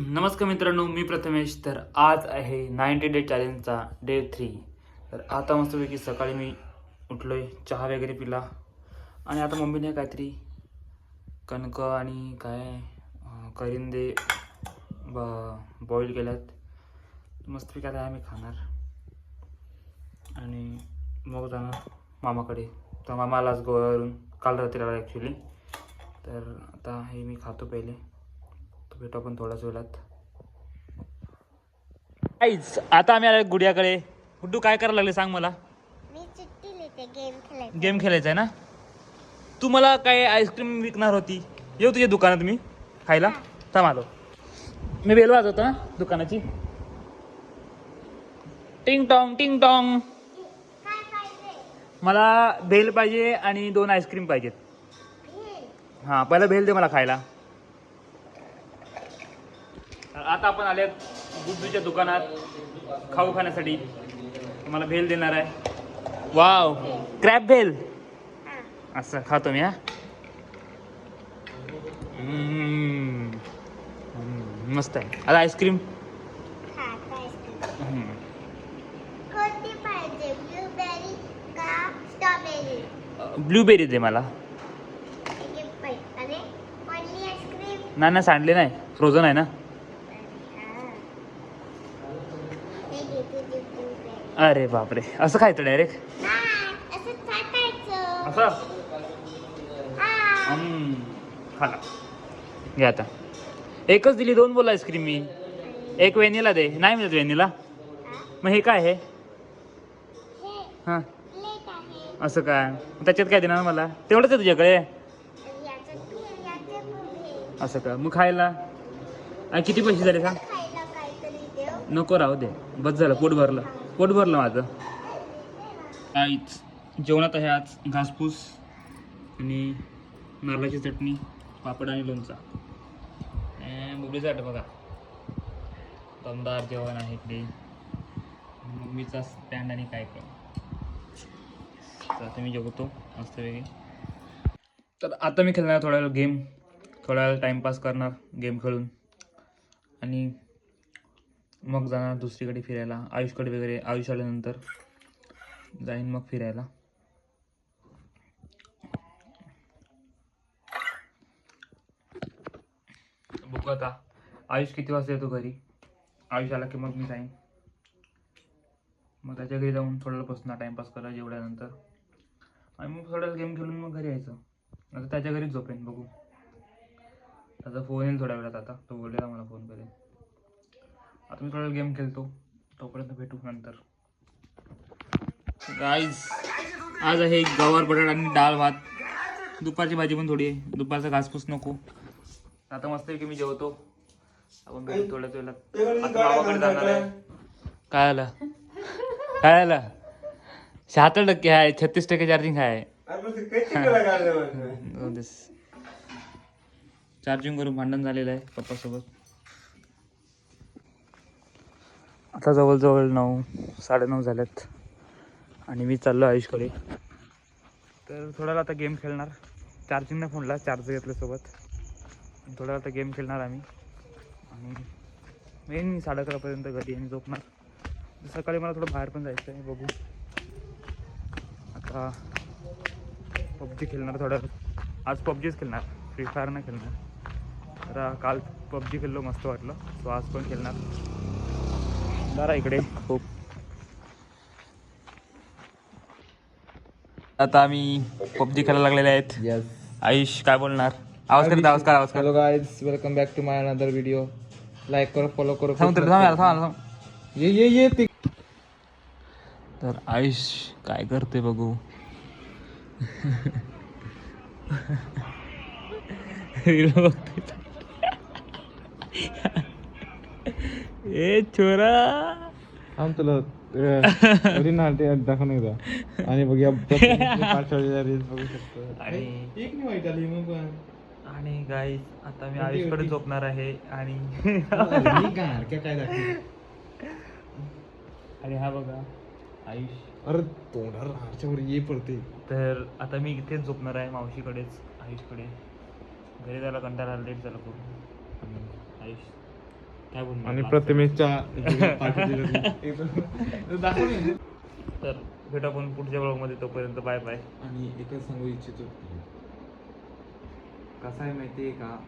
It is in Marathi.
नमस्कार मित्रांनो मी प्रथमेश. तर आज आहे नाईन्टी डे चॅलेंजचा डे थ्री तर आता मस्तपैकी सकाळी मी उठलो आहे चहा वगैरे पिला. आणि आता मम्मीने काहीतरी कणक आणि काय करिंदे ब बॉईल केल्यात. मस्तपैकी आता आम्ही खाणार. आणि मग जाणार मामाकडे. तर मामालाच गोव्यावरून काल रात्री आला ॲक्च्युली तर आता हे मी खातो पहिले. भेटू आपण थोड्याच वेळात. आईच आता आम्ही आलो गुडियाकडे. गुड्डू काय करायला लागले सांग मला? मी चिठ्ठी लिहिते गेम खेळायचे. गेम खेळायचा आहे ना? तू मला काय आईस्क्रीम विकणार होती? येऊ तुझ्या दुकानात मी. खायला? थांब आलो. मी बेल वाजवतो ना दुकानाची? टिंग टॉंग टिंग टॉंग मला भेल पाहिजे आणि दोन आईस्क्रीम पाहिजेत. हां पहिला भेल दे मला खायला. आता आपण आले गुड्डूच्या दुकानात खाऊ खाण्यासाठी. मला भेल देणार आहे. Wow crap bhel. असं खातो मी हा. मस्त आहे. आता आईस्क्रीम ब्लूबेरी दे मला. नाही ना सांडले नाही. फ्रोझन आहे ना हे घे तुझी ब्लूबेरी अरे बापरे. असं खायचं डायरेक्ट असं हा. हम्म. खाला. घे आता. एकच दिली दोन बोल आईस्क्रीम मी. एक वेनीला दे. नाही मिळत वेनीला. मग हे काय आहे हे असं काय? त्याच्यात काय देणार मला? तेवढंच आहे तुझ्याकडे? असं का? मग खायला? आणि किती पैसे झाले सांग? नको राहू दे. बस झालं पोट भरलं. पोट भरलं माझं. आईच जेवणात आहे आज घासपूस आणि नारळाची चटणी पापड आणि लोणचा. बुबडी चाट बघा. दमदार जेवण आहे इकडे. मम्मीचा स्टँड आणि काय काय. तर आता मी जेवतो मस्त वेगळी तर आता मी खेळणार थोड्या वेळ गेम. थोड्या वेळ टाईमपास करणार गेम खेळून. आणि मग जाणार दुसरीकडे फिरायला आयुषकडे वगैरे आयुष आल्यानंतर जाईन मग फिरायला. बघू आता. आयुष किती वाजता येतो घरी? आयुष आला की मग मी जाईन. मग त्याच्या घरी जाऊन थोडा बसणार टाईमपास करा जेवढ्यानंतर आणि मग थोडा गेम खेळून मग घरी यायचं. आता त्याच्या घरीच झोपेन बघू. त्याचा फोन येईल थोड्या वेळात आता. तो बोललेला मला फोन करेल. आता मी थोडा गेम खेळतो. तोपर्यंत भेटू नंतर. गाईज आज आहे गवार बटाटा आणि डाळ भात. दुपारची भाजी पण थोडी आहे. दुपारचा घासपूस नको. आता मस्त की मी जेवतो. आपण भेटू थोड्याच वेळात. आता गावाकडे जाणार आहे. काय आलं? काय आलं? शहात्तर टक्के आहे छत्तीस टक्के चार्जिंग आहे चार्जिंग करून भांडण झालेलं आहे पप्पासोबत. आता जवळजवळ नऊ साडेनऊ झाल्यात आणि मी चाललो आयुषकडे तर थोड्या आता गेम खेळणार. चार्जिंग नाही फोनला चार्ज घेतलं सोबत. थोड्या आता गेम खेळणार आम्ही. आणि मेन मी साडे अकरापर्यंत घरी आणि झोपणार. सकाळी मला थोडं बाहेर पण जायचं आहे बघू. आता पबजी खेळणार थोड्या वेळ. आज पबजीच खेळणार. फ्री फायर नाही खेळणार. तर काल पबजी खेळलो मस्त वाटलं. सो आज पण खेळणार. जरा इकडे खूप आता आम्ही पबजी खेळायला लागलेले आहेत Yes. आयुष काय बोलणार आवाज़ कर आवाज़ कर आवाज़ कर Hello guys, welcome back to my another video. Like करो फॉलो करो थांब तरी थांब यार, थांब यार, थांब. ये ये ये ते तर आयुष काय करते बघू Reel बघतोय. ए छोरा. थांब तुला अरे ना ते दाखव एकदा. आणि बघ या रील्स बघू शकतो. आणि एक नाही वाईट आली मग आणि गाई आता मी आयुषकडे झोपणार आहे आणि मी काय हरक्या काय दाखव? आणि हा बघा आयुष. अरे तोंडावर हारच्या वर ये पडते. तर आता मी इथेच झोपणार आहे मावशीकडेच आयुषकडे. घरी जायला कंटाळा लेट झाला खूप आणि आयुष. आणि दाखवून तर भेटू आपण पुढच्या ब्लॉगमध्ये तोपर्यंत बाय बाय आणि एकच सांगू इच्छितो. कसं आहे माहिती आहे का?